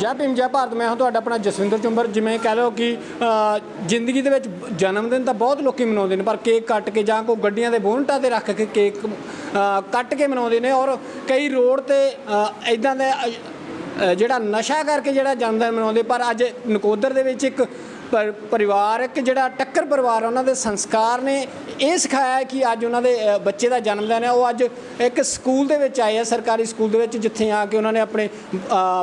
ਜੈ ਭੀਮ, ਜੈ ਭਾਰਤ। ਮੈਂ ਹਾਂ ਤੁਹਾਡਾ ਆਪਣਾ ਜਸਵਿੰਦਰ ਚੁੰਬਰ। ਜਿਵੇਂ ਕਹਿ ਲਓ ਕਿ ਜ਼ਿੰਦਗੀ ਦੇ ਵਿੱਚ ਜਨਮ ਦਿਨ ਤਾਂ ਬਹੁਤ ਲੋਕੀ ਮਨਾਉਂਦੇ ਨੇ, ਪਰ ਕੇਕ ਕੱਟ ਕੇ ਜਾਂ ਕੋਈ ਗੱਡੀਆਂ ਦੇ ਬੋਨਟਾਂ ਤੇ ਰੱਖ ਕੇ ਕੇਕ ਕੱਟ ਕੇ ਮਨਾਉਂਦੇ ਨੇ ਔਰ ਕਈ ਰੋਡ ਤੇ ਇਦਾਂ ਦੇ ਜਿਹੜਾ ਨਸ਼ਾ ਕਰਕੇ ਜਿਹੜਾ ਜਨਮ ਦਿਨ ਮਨਾਉਂਦੇ, ਪਰ ਅੱਜ ਨਕੋਦਰ ਦੇ ਵਿੱਚ ਇੱਕ ਪਰਿਵਾਰਕ ਜਿਹੜਾ ਟੱਕਰ ਪਰਿਵਾਰ ਉਹਨਾਂ ਦੇ ਸੰਸਕਾਰ ਨੇ ਇਹ ਸਿਖਾਇਆ ਕਿ ਅੱਜ ਉਹਨਾਂ ਦੇ ਬੱਚੇ ਦਾ ਜਨਮ ਦਿਨ ਹੈ ਉਹ ਅੱਜ ਇੱਕ ਸਕੂਲ ਦੇ ਵਿੱਚ ਆਏ ਆ, ਸਰਕਾਰੀ ਸਕੂਲ ਦੇ ਵਿੱਚ, ਜਿੱਥੇ ਆ ਕੇ ਉਹਨਾਂ ਨੇ ਆਪਣੇ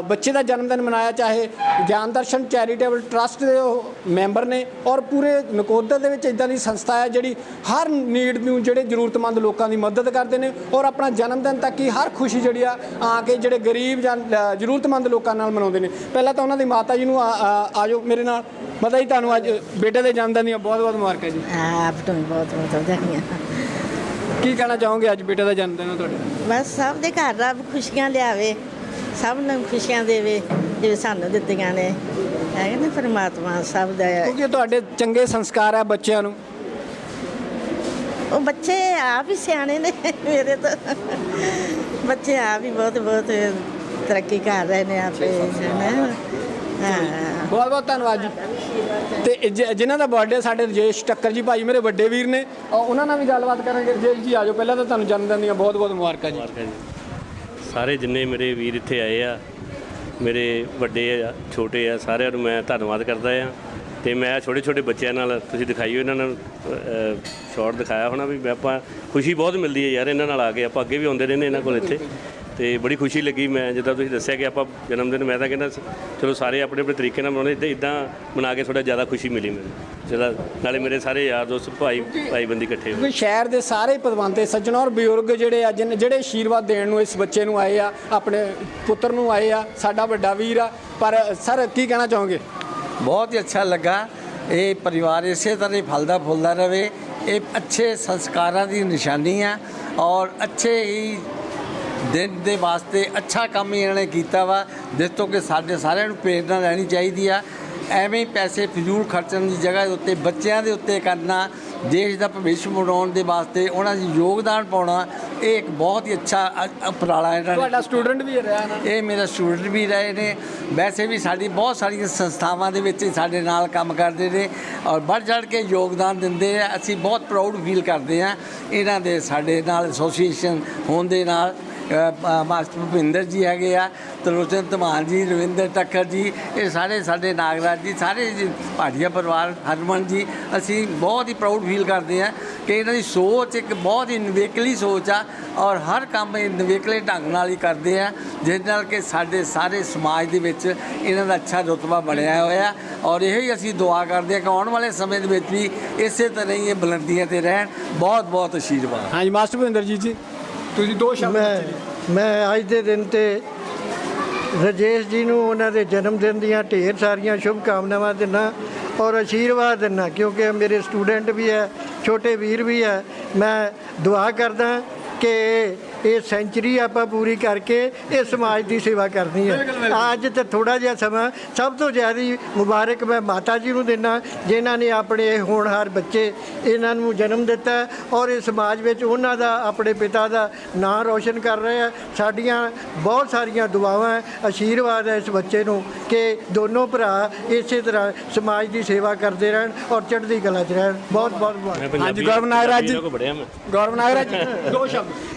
ਬੱਚੇ ਦਾ ਜਨਮ ਦਿਨ ਮਨਾਇਆ, ਚਾਹੇ ਗਿਆਨ ਦਰਸ਼ਨ ਚੈਰੀਟੇਬਲ ਟਰਸਟ ਦੇ ਉਹ ਮੈਂਬਰ ਨੇ ਔਰ ਪੂਰੇ ਨਕੋਦਰ ਦੇ ਵਿੱਚ ਇਦਾਂ ਦੀ ਸੰਸਥਾ ਹੈ ਜਿਹੜੀ ਹਰ ਨੀਡ ਨੂੰ, ਜਿਹੜੇ ਜ਼ਰੂਰਤਮੰਦ ਲੋਕਾਂ ਦੀ ਮਦਦ ਕਰਦੇ ਨੇ ਔਰ ਆਪਣਾ ਜਨਮ ਦਿਨ ਤੱਕ ਹੀ ਹਰ ਖੁਸ਼ੀ ਜਿਹੜੀ ਆ ਆ ਕੇ ਜਿਹੜੇ ਗਰੀਬ ਜਾਂ ਜ਼ਰੂਰਤਮੰਦ ਲੋਕਾਂ ਨਾਲ ਮਨਾਉਂਦੇ ਨੇ। ਪਹਿਲਾਂ ਤਾਂ ਉਹਨਾਂ ਦੀ ਮਾਤਾ ਜੀ ਨੂੰ ਆ- ਆ- ਆਜੋ ਮੇਰੇ ਨਾਲ। ਮਤਲਬ ਮਾਤਾ ਜੀ ਤੁਹਾਨੂੰ ਅੱਜ ਬੇਟੇ ਦੇ ਜਨਮ ਦਿਨ ਦੀਆਂ ਬਹੁਤ ਬਹੁਤ ਮੁਬਾਰਕਾਂ ਜੀ। ਆਪ ਨੂੰ ਬਹੁਤ ਬਹੁਤ ਵਧਾਈਆਂ। ਕੀ ਕਹਿਣਾ ਚਾਹੋਗੇ ਅੱਜ ਬੇਟੇ ਦਾ ਜਨਮ ਦਿਨ ਹੈ ਤੁਹਾਡਾ? ਬਸ ਸਭ ਦੇ ਘਰ ਰੱਬ ਖੁਸ਼ੀਆਂ ਲਿਆਵੇ ਸਭ ਨੂੰ ਖੁਸ਼ੀਆਂ ਦੇਵੇ ਜਿਵੇਂ ਸਾਨੂੰ ਦਿੱਤੀਆਂ ਨੇ। ਹੈਗੇ ਨਾ ਪਰਮਾਤਮਾ ਸਭ ਦਾ ਕਿਉਂਕਿ ਤੁਹਾਡੇ ਚੰਗੇ ਸੰਸਕਾਰ ਆ ਬੱਚਿਆਂ ਨੂੰ। ਉਹ ਬੱਚੇ ਆਪ ਹੀ ਸਿਆਣੇ ਨੇ ਮੇਰੇ ਤਾਂ। ਬੱਚੇ ਆਪ ਹੀ ਬਹੁਤ ਬਹੁਤ ਤਰੱਕੀ ਕਰ ਰਹੇ ਨੇ ਆਪੇ ਹਾਂ ਬਹੁਤ ਬਹੁਤ ਧੰਨਵਾਦ ਜੀ। ਤੇ ਜ- ਜਿਨ੍ਹਾਂ ਦਾ ਬਰਥਡੇ ਸਾਡੇ ਰਜੇਸ਼ ਟੱਕਰ ਜੀ ਭਾਈ ਮੇਰੇ ਵੱਡੇ ਵੀਰ ਨੇ ਔਰ ਉਹਨਾਂ ਨਾਲ ਵੀ ਗੱਲਬਾਤ ਕਰਾਂਗੇ। ਰਜੇਸ਼ ਜੀ ਆਜੋ ਪਹਿਲਾਂ ਤਾਂ ਤੁਹਾਨੂੰ ਜਨਮ ਦਿਨ ਦੀਆਂ ਬਹੁਤ ਬਹੁਤ ਮੁਬਾਰਕਾਂ ਜੀ। ਮੁਬਾਰਕਾਂ ਜੀ। ਸਾਰੇ ਜਿੰਨੇ ਮੇਰੇ ਵੀਰ ਇੱਥੇ ਆਏ ਆ, ਮੇਰੇ ਵੱਡੇ ਆ, ਛੋਟੇ ਆ, ਸਾਰਿਆਂ ਨੂੰ ਮੈਂ ਧੰਨਵਾਦ ਕਰਦਾ ਆ। ਤੇ ਮੈਂ ਛੋਟੇ ਛੋਟੇ ਬੱਚਿਆਂ ਨਾਲ ਤੁਸੀਂ ਦਿਖਾਈਓ ਇਹਨਾਂ ਨਾਲ ਸ਼ਾਰਟ ਦਿਖਾਇਆ ਹੋਣਾ ਵੀ ਆਪਾਂ ਖੁਸ਼ੀ ਬਹੁਤ ਮਿਲਦੀ ਹੈ ਯਾਰ, ਇਹਨਾਂ ਨਾਲ ਆ ਕੇ। ਆਪਾਂ ਅੱਗੇ ਵੀ ਆਉਂਦੇ ਰਹਿੰਦੇ ਇਹਨਾਂ ਕੋਲ ਇੱਥੇ। ਤੇ ਬੜੀ ਖੁਸ਼ੀ ਲੱਗੀ ਮੈਂ ਜਿੱਦਾਂ ਤੁਸੀਂ ਦੱਸਿਆ ਕਿ ਆਪਾਂ ਜਨਮ ਦਿਨ ਮੈਂ ਤਾਂ ਕਹਿੰਦਾ ਚਲੋ ਸਾਰੇ ਆਪਣੇ ਆਪਣੇ ਤਰੀਕੇ ਨਾਲ ਮਨਾਉਂਦੇ ਤੇ ਇਦਾਂ ਮਨਾ ਕੇ ਥੋੜਾ ਜ਼ਿਆਦਾ ਖੁਸ਼ੀ ਮਿਲੀ ਮੈਨੂੰ। ਜਿਹੜਾ ਨਾਲੇ ਮੇਰੇ ਸਾਰੇ ਯਾਰ ਦੋਸਤ ਭਾਈ ਭਾਈਬੰਦੀ ਇਕੱਠੇ ਹੋਏ। ਕਿਉਂਕਿ ਸ਼ਹਿਰ ਦੇ ਸਾਰੇ ਪਦਵੰਤੇ ਸੱਜਣ ਔਰ ਬਜ਼ੁਰਗ ਜਿਹੜੇ ਆ ਜਿਨ- ਜਿਹੜੇ ਆਸ਼ੀਰਵਾਦ ਦੇਣ ਨੂੰ ਇਸ ਬੱਚੇ ਨੂੰ ਆਏ ਆ ਆਪਣੇ ਪੁੱਤਰ ਨੂੰ ਆਏ ਆ ਸਾਡਾ ਵੱਡਾ ਵੀਰ ਆ ਪਰ ਸਰ ਕੀ ਕਹਿਣਾ ਚਾਹੋਗੇ? ਬਹੁਤ ਹੀ ਅੱਛਾ ਲੱਗਾ। ਇਹ ਪਰਿਵਾਰ ਇਸੇ ਤਰ੍ਹਾਂ ਹੀ ਫਲਦਾ ਫੁੱਲਦਾ ਰਵੇ ਇਹ ਅੱਛੇ ਸੰਸਕਾਰਾਂ ਦੀ ਨਿਸ਼ਾਨੀ ਆ ਔਰ ਅੱਛੇ ਹੀ ਦਿਨ ਦੇ ਵਾਸਤੇ ਅੱਛਾ ਕੰਮ ਇਹਨਾਂ ਨੇ ਕੀਤਾ ਵਾ। ਜਿਸ ਤੋਂ ਕਿ ਸਾਡੇ ਸਾਰਿਆਂ ਨੂੰ ਪ੍ਰੇਰਨਾ ਲੈਣੀ ਚਾਹੀਦੀ ਆ। ਐਵੇਂ ਹੀ ਪੈਸੇ ਫਜ਼ੂਲ ਖਰਚਣ ਦੀ ਜਗ੍ਹਾ ਦੇ ਉੱਤੇ ਬੱਚਿਆਂ ਦੇ ਉੱਤੇ ਕਰਨਾ ਦੇਸ਼ ਦਾ ਭਵਿੱਖ ਬਣਾਉਣ ਦੇ ਵਾਸਤੇ ਉਹਨਾਂ ਦੀ ਯੋਗਦਾਨ ਪਾਉਣਾ ਇਹ ਇੱਕ ਬਹੁਤ ਹੀ ਅੱਛਾ ਉਪਰਾਲਾ ਇਹਨਾਂ ਨੇ ਤੁਹਾਡਾ ਸਟੂਡੈਂਟ ਵੀ ਰਿਹਾ ਨਾ? ਇਹ ਮੇਰਾ ਸਟੂਡੈਂਟ ਵੀ ਰਹੇ ਨੇ। ਵੈਸੇ ਵੀ ਸਾਡੀ ਬਹੁਤ ਸਾਰੀਆਂ ਸੰਸਥਾਵਾਂ ਦੇ ਵਿੱਚ ਸਾਡੇ ਨਾਲ ਕੰਮ ਕਰਦੇ ਨੇ ਔਰ ਵੱਧ ਚੜ੍ਹ ਕੇ ਯੋਗਦਾਨ ਦਿੰਦੇ ਆ। ਅਸੀਂ ਬਹੁਤ ਪ੍ਰਾਊਡ ਫੀਲ ਕਰਦੇ ਆ। ਇਹਨਾਂ ਦੇ ਸਾਡੇ ਨਾਲ ਐਸੋਸੀਏਸ਼ਨ ਹੋਣ ਦੇ ਨਾਲ ਮਾਸਟਰ ਭੁਪਿੰਦਰ ਜੀ ਹੈਗੇ ਆ ਤਲੋਚਨ ਧਮਾਨ ਜੀ ਰਵਿੰਦਰ ਟੱਕਰ ਜੀ ਇਹ ਸਾਰੇ ਸਾਡੇ ਨਾਗਰਾਜ ਜੀ ਸਾਰੇ ਜੀ, ਭਾਟੀਆ ਪਰਿਵਾਰ ਹਰਮਨ ਜੀ ਅਸੀਂ ਬਹੁਤ ਹੀ ਪ੍ਰਾਊਡ ਫੀਲ ਕਰਦੇ ਆ ਕਿ ਇਹਨਾਂ ਦੀ ਸੋਚ ਇੱਕ ਬਹੁਤ ਹੀ ਨਿਵੇਕਲੀ ਸੋਚ ਆ ਔਰ ਹਰ ਕੰਮ ਇਹ ਨਿਵੇਕਲੇ ਢੰਗ ਨਾਲ ਹੀ ਕਰਦੇ ਆ ਜਿਸ ਨਾਲ ਕਿ ਸਾਡੇ ਸਾਰੇ ਸਮਾਜ ਦੇ ਵਿੱਚ ਇਹਨਾਂ ਦਾ ਅੱਛਾ ਰੁਤਬਾ ਬਣਿਆ ਹੋਇਆ ਔਰ ਇਹ ਹੀ ਅਸੀਂ ਦੁਆ ਕਰਦੇ ਆ ਕਿ ਆਉਣ ਵਾਲੇ ਸਮੇਂ ਦੇ ਵਿੱਚ ਵੀ ਇਸੇ ਤਰ੍ਹਾਂ ਹੀ ਇਹ ਬੁਲੰਦੀਆਂ ਤੇ ਰਹਿਣ ਬਹੁਤ ਬਹੁਤ ਆਸ਼ੀਰਵਾਦ। ਹਾਂਜੀ ਮਾਸਟਰ ਭੁਪਿੰਦਰ ਜੀ ਜੀ। ਤੁਸੀਂ ਦੋ ਸ਼ਬਦ ਮੈਂ ਮੈਂ ਅੱਜ ਦੇ ਦਿਨ ਤੇ ਰਜੇਸ਼ ਜੀ ਨੂੰ ਉਹਨਾਂ ਦੇ ਜਨਮ ਦਿਨ ਦੀਆਂ ਢੇਰ ਸਾਰੀਆਂ ਸ਼ੁਭ ਕਾਮਨਾਵਾਂ ਦਿੰਦਾ ਔਰ ਆਸ਼ੀਰਵਾਦ ਦਿੰਦਾ ਕਿਉਂਕਿ ਮੇਰੇ ਸਟੂਡੈਂਟ ਵੀ ਹੈ ਛੋਟੇ ਵੀਰ ਵੀ ਹੈ। ਮੈਂ ਦੁਆ ਕਰਦਾ ਕਿ ਇਹ ਸੈਂਚਰੀ ਆਪਾਂ ਪੂਰੀ ਕਰਕੇ ਇਹ ਸਮਾਜ ਦੀ ਸੇਵਾ ਕਰਨੀ ਹੈ। ਅੱਜ ਤੇ ਥੋੜਾ ਜਿਹਾ ਸਮਾਂ ਸਭ ਤੋਂ ਜ਼ਿਆਦਾ ਮੁਬਾਰਕ ਮੈਂ ਮਾਤਾ ਜੀ ਨੂੰ ਦਿੰਦਾ ਜਿਨ੍ਹਾਂ ਨੇ ਆਪਣੇ ਹੋਣਹਾਰ ਬੱਚੇ ਇਹਨਾਂ ਨੂੰ ਜਨਮ ਦਿੱਤਾ ਔਰ ਇਹ ਸਮਾਜ ਵਿੱਚ ਉਹਨਾਂ ਦਾ ਆਪਣੇ ਪਿਤਾ ਦਾ ਨਾਂ ਰੋਸ਼ਨ ਕਰ ਰਹੇ ਆ। ਸਾਡੀਆਂ ਬਹੁਤ ਸਾਰੀਆਂ ਦੁਆਵਾਂ ਹੈ, ਆਸ਼ੀਰਵਾਦ ਹੈ ਇਸ ਬੱਚੇ ਨੂੰ ਕਿ ਦੋਨੋਂ ਭਰਾ ਇਸੇ ਤਰ੍ਹਾਂ ਸਮਾਜ ਦੀ ਸੇਵਾ ਕਰਦੇ ਰਹਿਣ ਔਰ ਚੜ੍ਹਦੀ ਕਲਾ 'ਚ ਰਹਿਣ। ਬਹੁਤ ਬਹੁਤ ਪੰਜਾਬੀ ਹਾਂਜੀ, ਗੌਰਵ ਨਾਗਰਾਜ ਗੌਰਵ ਨਾਗਰਾਜ ਜੀ। ਦੋ ਸ਼ਬਦ।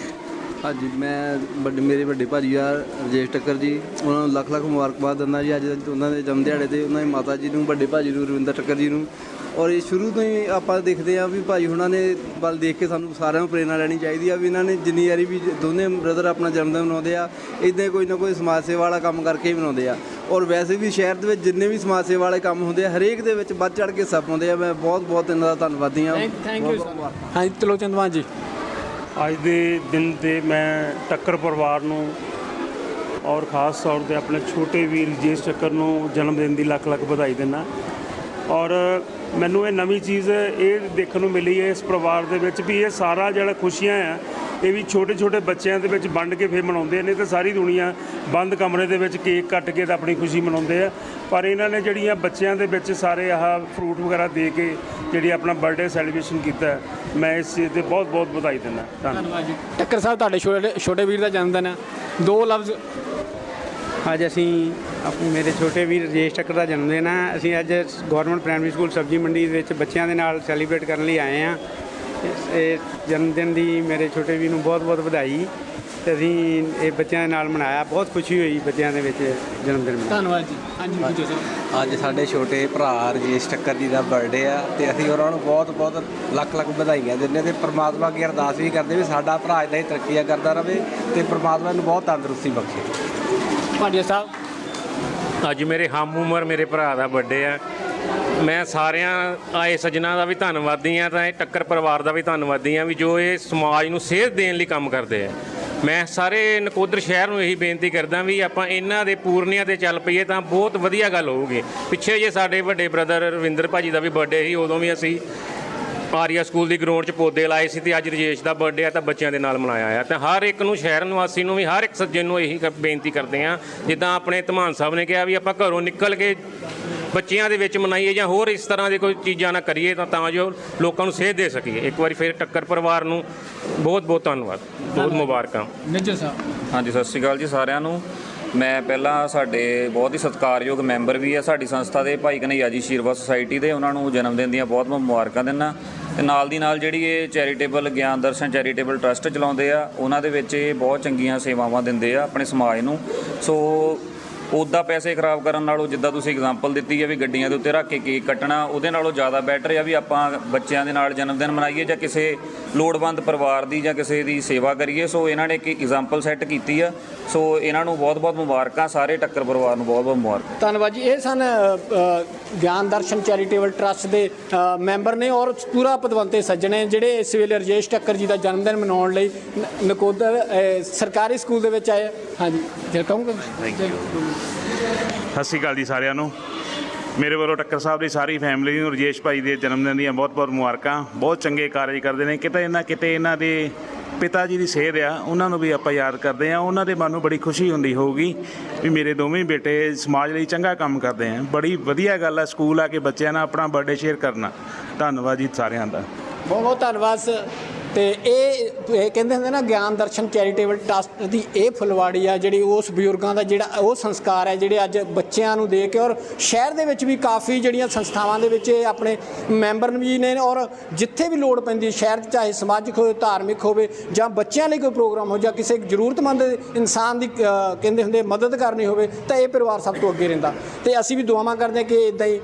ਹਾਂਜੀ ਮੈਂ ਵੱਡੇ ਮੇਰੇ ਵੱਡੇ ਭਾਜੀ ਆ ਰਜੇਸ਼ ਟੱਕਰ ਜੀ। ਉਹਨਾਂ ਨੂੰ ਲੱਖ ਲੱਖ ਮੁਬਾਰਕਬਾਦ ਦਿੰਦਾ ਜੀ। ਅੱਜ ਉਹਨਾਂ ਦੇ ਜਨਮ ਦਿਹਾੜੇ ਤੇ ਉਹਨਾਂ ਦੀ ਮਾਤਾ ਜੀ ਨੂੰ ਵੱਡੇ ਭਾਜੀ ਨੂੰ ਰਵਿੰਦਰ ਟੱਕਰ ਜੀ ਨੂੰ। ਔਰ ਇਹ ਸ਼ੁਰੂ ਤੋਂ ਹੀ ਆਪਾਂ ਦੇਖਦੇ ਆ ਵੀ ਭਾਈ ਹੁਣਾਂ ਨੇ ਵੱਲ ਦੇਖ ਕੇ ਸਾਨੂੰ ਸਾਰਿਆਂ ਨੂੰ ਪ੍ਰੇਰਣਾ ਲੈਣੀ ਚਾਹੀਦੀ ਆ ਵੀ ਇਹਨਾਂ ਨੇ ਜਿੰਨੀ ਵਾਰੀ ਵੀ ਦੋਨੇ ਬ੍ਰਦਰ ਆਪਣਾ ਜਨਮ ਦਿਨ ਮਨਾਉਂਦੇ ਆ ਇਦਾਂ ਕੋਈ ਨਾ ਕੋਈ ਸਮਾਜ ਸੇਵਾ ਵਾਲਾ ਕੰਮ ਕਰਕੇ ਹੀ ਮਨਾਉਂਦੇ ਆ। ਔਰ ਵੈਸੇ ਵੀ ਸ਼ਹਿਰ ਦੇ ਵਿੱਚ ਜਿੰਨੇ ਵੀ ਸਮਾਜ ਸੇਵਾ ਵਾਲੇ ਕੰਮ ਹੁੰਦੇ ਆ ਹਰੇਕ ਦੇ ਵਿੱਚ ਵੱਧ ਚੜ ਕੇ ਸਭ ਪਾਉਂਦੇ ਆ। ਮੈਂ ਬਹੁਤ ਬਹੁਤ ਇਹਨਾਂ ਦਾ ਧੰਨਵਾਦੀ ਆ ਥੈਂਕ ਯੂ ਹਾਂਜੀ ਤਲੋਚਨ ਜੀ। ਅੱਜ ਦੇ ਦਿਨ ਤੇ ਮੈਂ ਟੱਕਰ ਪਰਿਵਾਰ ਨੂੰ ਔਰ ਖਾਸ ਤੌਰ ਤੇ ਆਪਣੇ ਛੋਟੇ ਵੀਰ ਜੇਸ ਟੱਕਰ ਨੂੰ ਜਨਮ ਦਿਨ ਦੀ ਲੱਖ ਲੱਖ ਵਧਾਈ ਦਿੰਦਾ। ਔਰ ਮੈਨੂੰ ਇਹ ਨਵੀਂ ਚੀਜ਼ ਇਹ ਦੇਖਣ ਨੂੰ ਮਿਲੀ ਹੈ ਇਸ ਪਰਿਵਾਰ ਦੇ ਵਿੱਚ ਵੀ ਇਹ ਸਾਰਾ ਜਿਹੜਾ ਖੁਸ਼ੀਆਂ ਆ ਇਹ ਵੀ ਛੋਟੇ ਛੋਟੇ ਬੱਚਿਆਂ ਦੇ ਵਿੱਚ ਵੰਡ ਕੇ ਫਿਰ ਮਨਾਉਂਦੇ ਨੇ ਤੇ ਸਾਰੀ ਦੁਨੀਆ ਬੰਦ ਕਮਰੇ ਦੇ ਵਿੱਚ ਕੇਕ ਕੱਟ ਕੇ ਤਾਂ ਆਪਣੀ ਖੁਸ਼ੀ ਮਨਾਉਂਦੇ ਆ। ਪਰ ਇਹਨਾਂ ਨੇ ਜਿਹੜੀਆਂ ਬੱਚਿਆਂ ਦੇ ਵਿੱਚ ਸਾਰੇ ਆਹ ਫਰੂਟ ਵਗੈਰਾ ਦੇ ਕੇ ਜਿਹੜੀ ਆਪਣਾ ਬਰਥਡੇ ਸੈਲੀਬ੍ਰੇਸ਼ਨ ਕੀਤਾ ਮੈਂ ਇਸ ਚੀਜ਼ ਤੇ ਬਹੁਤ ਬਹੁਤ ਵਧਾਈ ਦਿੰਦਾ। ਧੰਨਵਾਦ। ਜੀ। ਟੱਕਰ ਸਾਹਿਬ ਤੁਹਾਡੇ ਛੋਟੇ ਛੋਟੇ ਵੀਰ ਦਾ ਜਨਮ ਦਿਨ ਹੈ। ਦੋ ਲਫ਼ਜ਼। ਅੱਜ ਅਸੀਂ ਆਪਣੇ ਮੇਰੇ ਛੋਟੇ ਵੀਰ ਰਜੇਸ਼ ਚੱਕਰ ਦਾ ਜਨਮ ਦਿਨ ਹੈ। ਅਸੀਂ ਅੱਜ ਗਵਰਨਮੈਂਟ ਪ੍ਰਾਇਮਰੀ ਸਕੂਲ ਸਬਜੀ ਮੰਡੀ ਦੇ ਵਿੱਚ ਬੱਚਿਆਂ ਦੇ ਨਾਲ ਸੈਲੀਬ੍ਰੇਟ ਕਰਨ ਲਈ ਆਏ ਹਾਂ। ਇਹ ਜਨਮ ਦਿਨ ਦੀ ਮੇਰੇ ਛੋਟੇ ਵੀਰ ਨੂੰ ਬਹੁਤ ਬਹੁਤ ਵਧਾਈ ਤੇ ਅਸੀਂ ਇਹ ਬੱਚਿਆਂ ਦੇ ਨਾਲ ਮਨਾਇਆ। ਬਹੁਤ ਖੁਸ਼ੀ ਹੋਈ ਬੱਚਿਆਂ ਦੇ ਵਿੱਚ ਜਨਮ ਦਿਨ ਮਨਾਇਆ ਧੰਨਵਾਦ ਜੀ। ਹਾਂਜੀ ਬੀਜੋ ਸਾਹਿਬ ਅੱਜ ਸਾਡੇ ਛੋਟੇ ਭਰਾ ਰਜੇਸ਼ ਟੱਕਰ ਜੀ ਦਾ ਬਰਥਡੇ ਆ ਤੇ ਅਸੀਂ ਉਹਨਾਂ ਨੂੰ ਬਹੁਤ ਬਹੁਤ ਲੱਖ ਲੱਖ ਵਧਾਈਆਂ ਦਿੰਦੇ ਤੇ ਪ੍ਰਮਾਤਮਾ ਅੱਗੇ ਅਰਦਾਸ ਵੀ ਕਰਦੇ ਵੀ ਸਾਡਾ ਭਰਾ ਇਦਾਂ ਹੀ ਤਰੱਕੀਆਂ ਕਰਦਾ ਰਹੇ ਤੇ ਪ੍ਰਮਾਤਮਾ ਨੂੰ ਬਹੁਤ ਤੰਦਰੁਸਤੀ ਬਖਸ਼ੇ। ਭਾਟੀਆ ਸਾਹਿਬ। ਅੱਜ ਮੇਰੇ ਹਮ ਉਮਰ ਮੇਰੇ ਭਰਾ ਦਾ ਬਰਥਡੇ ਆ। ਮੈਂ ਸਾਰਿਆਂ, ਆਏ ਸੱਜਣਾ ਦਾ ਵੀ ਧੰਨਵਾਦੀ ਆ ਤਾਂ ਇਹ ਟੱਕਰ ਪਰਿਵਾਰ ਦਾ ਵੀ ਧੰਨਵਾਦੀ ਆ ਵੀ ਜੋ ਇਹ ਸਮਾਜ ਨੂੰ ਸੇਧ ਦੇਣ ਲਈ ਕੰਮ ਕਰਦੇ ਆ। ਮੈਂ ਸਾਰੇ ਨਕੋਦਰ ਸ਼ਹਿਰ ਨੂੰ ਇਹੀ ਬੇਨਤੀ ਕਰਦਾ ਵੀ ਆਪਾਂ ਇਹਨਾਂ ਦੇ ਪੂਰਨਿਆਂ ਤੇ ਚੱਲ ਪਈਏ ਤਾਂ ਬਹੁਤ ਵਧੀਆ ਗੱਲ ਹੋਊਗੀ। ਪਿੱਛੇ ਜੇ ਸਾਡੇ ਵੱਡੇ ਬ੍ਰਦਰ ਰਵਿੰਦਰ ਭਾਜੀ ਦਾ ਵੀ ਬਰਥਡੇ ਸੀ, ਉਦੋਂ ਵੀ ਅਸੀਂ ਆਰੀਆ ਸਕੂਲ ਦੀ ਗਰਾਊਂਡ 'ਚ ਪੌਦੇ ਲਾਏ ਸੀ ਤੇ ਅੱਜ ਰਜੇਸ਼ ਦਾ ਬਰਥਡੇ ਆ ਤਾਂ ਬੱਚਿਆਂ ਦੇ ਨਾਲ ਮਨਾਇਆ ਆ। ਤਾਂ ਹਰ ਇੱਕ ਨੂੰ, ਸ਼ਹਿਰ ਨਿਵਾਸੀ ਨੂੰ ਵੀ, ਹਰ ਇੱਕ ਸੱਜਣ ਨੂੰ ਇਹੀ ਕ- ਬੇਨਤੀ ਕਰਦੇ ਆ ਜਿੱਦਾਂ ਆਪਣੇ ਧਮਾਨ ਸਾਹਿਬ ਨੇ ਕਿਹਾ ਵੀ ਆਪਾਂ ਘਰੋਂ ਨਿਕਲ ਕੇ ਬੱਚਿਆਂ ਦੇ ਵਿੱਚ ਮਨਾਈਏ ਜਾਂ ਹੋਰ ਇਸ ਤਰ੍ਹਾਂ ਦੇ ਕੋਈ ਚੀਜ਼ਾਂ ਨਾ ਕਰੀਏ ਤਾਂ ਤਾਂ ਜੋ ਲੋਕਾਂ ਨੂੰ ਸੇਧ ਦੇ ਸਕੀਏ। ਇੱਕ ਵਾਰੀ ਫਿਰ ਟੱਕਰ ਪਰਿਵਾਰ ਨੂੰ ਬਹੁਤ ਬਹੁਤ ਧੰਨਵਾਦ। ਬਹੁਤ ਮੁਬਾਰਕਾਂ। ਨਿੱਜਰ ਸਾਹਿਬ। ਹਾਂਜੀ ਸਤਿ ਸ਼੍ਰੀ ਅਕਾਲ ਜੀ ਸਾਰਿਆਂ ਨੂੰ। ਮੈਂ ਪਹਿਲਾਂ ਸਾਡੇ ਬਹੁਤ ਹੀ ਸਤਿਕਾਰਯੋਗ ਮੈਂਬਰ ਵੀ ਆ ਸਾਡੀ ਸੰਸਥਾ ਦੇ ਭਾਈ ਕਨਈਆ ਜੀ ਸ਼ੀਰਵਾ ਸੁਸਾਇਟੀ ਦੇ। ਉਹਨਾਂ ਨੂੰ ਜਨਮ ਦਿਨ ਦੀਆਂ ਬਹੁਤ ਬਹੁਤ ਮੁਬਾਰਕਾਂ ਦਿੰਦਾ। ਤੇ ਨਾਲ ਦੀ ਨਾਲ ਜਿਹੜੀ ਇਹ ਚੈਰੀਟੇਬਲ ਗਿਆਨ ਦਰਸ਼ਨ ਚੈਰੀਟੇਬਲ ਟਰਸਟ ਚਲਾਉਂਦੇ ਆ ਉਹਨਾਂ ਦੇ ਵਿੱਚ ਇਹ ਬਹੁਤ ਚੰਗੀਆਂ ਸੇਵਾਵਾਂ ਦਿੰਦੇ ਆ ਆਪਣੇ ਸਮਾਜ ਨੂੰ। ਸੋ ਉੱਦਾਂ ਪੈਸੇ ਖਰਾਬ ਕਰਨ ਨਾਲੋਂ ਜਿੱਦਾਂ ਤੁਸੀਂ ਐਗਜ਼ਾਮਪਲ ਦਿੱਤੀ ਹੈ ਵੀ ਗੱਡੀਆਂ ਦੇ ਉੱਤੇ ਰੱਖ ਕੇ ਕੇਕ ਕੱਟਣਾ ਉਹਦੇ ਨਾਲੋਂ ਜ਼ਿਆਦਾ ਬੈਟਰ ਆ ਵੀ ਆਪਾਂ ਬੱਚਿਆਂ ਦੇ ਨਾਲ ਜਨਮ ਦਿਨ ਮਨਾਈਏ ਜਾਂ ਕਿਸੇ ਲੋੜਵੰਦ ਪਰਿਵਾਰ ਦੀ ਜਾਂ ਕਿਸੇ ਦੀ ਸੇਵਾ ਕਰੀਏ। ਸੋ ਇਹਨਾਂ ਨੇ ਇੱਕ ਐਗਜ਼ਾਮਪਲ ਸੈੱਟ ਕੀਤੀ ਆ। ਸੋ ਇਹਨਾਂ ਨੂੰ ਬਹੁਤ-ਬਹੁਤ ਮੁਬਾਰਕਾਂ ਸਾਰੇ ਟੱਕਰ ਪਰਿਵਾਰ ਨੂੰ ਬਹੁਤ-ਬਹੁਤ ਮੁਬਾਰਕਾਂ। ਧੰਨਵਾਦ ਜੀ। ਇਹ ਸਨ ਗਿਆਨ ਦਰਸ਼ਨ ਚੈਰੀਟੇਬਲ ਟਰਸਟ ਦੇ ਮੈਂਬਰ ਨੇ ਔਰ ਪੂਰਾ ਪਦਵੰਤੇ ਸੱਜਣੇ ਜਿਹੜੇ ਇਸ ਵੇਲੇ ਰਜੇਸ਼ ਟੱਕਰ ਜੀ ਦਾ ਜਨਮ ਦਿਨ ਮਨਾਉਣ ਲਈ ਨਕੋਦਰ ਸਰਕਾਰੀ ਸਕੂਲ ਦੇ ਵਿੱਚ ਆਏ। ਹਾਂਜੀ ਜੇ ਕਹੂੰਗਾ? ਸਤਿ ਸ਼੍ਰੀ ਅਕਾਲ ਜੀ ਸਾਰਿਆਂ ਨੂੰ। ਮੇਰੇ ਵੱਲੋਂ ਟੱਕਰ ਸਾਹਿਬ ਦੀ ਸਾਰੀ ਫੈਮਿਲੀ ਨੂੰ, ਰਜੇਸ਼ ਭਾਈ ਦੇ ਜਨਮ ਦਿਨ ਦੀਆਂ ਬਹੁਤ-ਬਹੁਤ ਮੁਬਾਰਕਾਂ। ਬਹੁਤ ਚੰਗੇ ਕਾਰਜ ਕਰਦੇ ਨੇ। ਕਿਤੇ ਇਹਨਾਂ ਕਿਤੇ ਇਹਨਾਂ ਦੇ ਪਿਤਾ ਜੀ ਦੀ ਸੇਧ ਆ, ਉਹਨਾਂ ਨੂੰ ਵੀ ਆਪਾਂ ਯਾਦ ਕਰਦੇ ਆ ਉਹਨਾਂ ਦੇ ਮਨ ਨੂੰ ਬੜੀ ਖੁਸ਼ੀ ਹੁੰਦੀ ਹੋਊਗੀ ਵੀ ਮੇਰੇ ਦੋਵੇਂ ਬੇਟੇ ਸਮਾਜ ਲਈ ਚੰਗਾ ਕੰਮ ਕਰਦੇ ਆ। ਬੜੀ ਵਧੀਆ ਗੱਲ ਆ ਸਕੂਲ ਆ ਕੇ ਬੱਚਿਆਂ ਨਾਲ ਆਪਣਾ ਬਰਥਡੇ ਸ਼ੇਅਰ ਕਰਨਾ। ਧੰਨਵਾਦ ਜੀ ਸਾਰਿਆਂ ਦਾ। ਬਹੁਤ ਬਹੁਤ ਧੰਨਵਾਦ ਸ- ਤੇ ਇਹ ਇਹ ਕਹਿੰਦੇ ਹੁੰਦੇ ਨਾ, ਗਿਆਨ ਦਰਸ਼ਨ ਚੈਰੀਟੇਬਲ ਟਰਸਟ ਦੀ ਇਹ ਫੁਲਵਾੜੀ ਆ ਜਿਹੜੀ ਉਸ ਬਜ਼ੁਰਗਾਂ ਦਾ ਜਿਹੜਾ ਉਹ ਸੰਸਕਾਰ ਹੈ, ਜਿਹੜੇ ਅੱਜ ਬੱਚਿਆਂ ਨੂੰ ਦੇ ਕੇ ਔਰ ਸ਼ਹਿਰ ਦੇ ਵਿੱਚ ਵੀ ਕਾਫੀ ਜਿਹੜੀਆਂ ਸੰਸਥਾਵਾਂ ਦੇ ਵਿੱਚ ਇਹ ਆਪਣੇ ਮੈਂਬਰ ਵੀ ਨੇ ਔਰ ਜਿੱਥੇ ਵੀ ਲੋੜ ਪੈਂਦੀ, ਸ਼ਹਿਰ 'ਚ ਚਾਹੇ ਸਮਾਜਿਕ ਹੋਵੇ, ਧਾਰਮਿਕ ਹੋਵੇ ਜਾਂ ਬੱਚਿਆਂ ਲਈ ਕੋਈ ਪ੍ਰੋਗਰਾਮ ਹੋ ਜਾਂ ਕਿਸੇ ਜ਼ਰੂਰਤਮੰਦ ਇਨਸਾਨ ਦੀ ਕਹਿੰਦੇ ਹੁੰਦੇ ਮਦਦ ਕਰਨੀ ਹੋਵੇ, ਤਾਂ ਇਹ ਪਰਿਵਾਰ ਸਭ ਤੋਂ ਅੱਗੇ ਰਹਿੰਦਾ। ਤੇ ਅਸੀਂ ਵੀ ਦੁਆਵਾਂ ਕਰਦੇ ਹਾਂ ਕਿ ਇਦਾਂ ਹੀ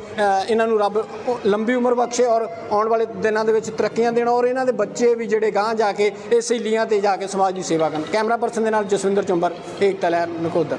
ਇਹਨਾਂ ਨੂੰ ਰੱਬ ਲੰਬੀ ਉਮਰ ਬਖਸ਼ੇ ਔਰ ਆਉਣ ਵਾਲੇ ਦਿਨਾਂ ਦੇ ਵਿੱਚ ਤਰੱਕੀਆਂ ਦੇਣ ਔਰ ਇਹਨਾਂ ਦੇ ਬੱਚੇ ਵੀ ਜਿਹੜੇ ਗਾਂਹ ਜਾ ਕੇ, ਇਹ ਸਹੇਲੀਆਂ ਤੇ ਜਾ ਕੇ ਸਮਾਜ ਦੀ ਸੇਵਾ ਕਰਨ। ਕੈਮਰਾ ਪਰਸਨ ਦੇ ਨਾਲ ਜਸਵਿੰਦਰ ਚੁੰਬਰ, ਏਕਤਾ ਲਹਿਰ, ਨਕੋਦਰ।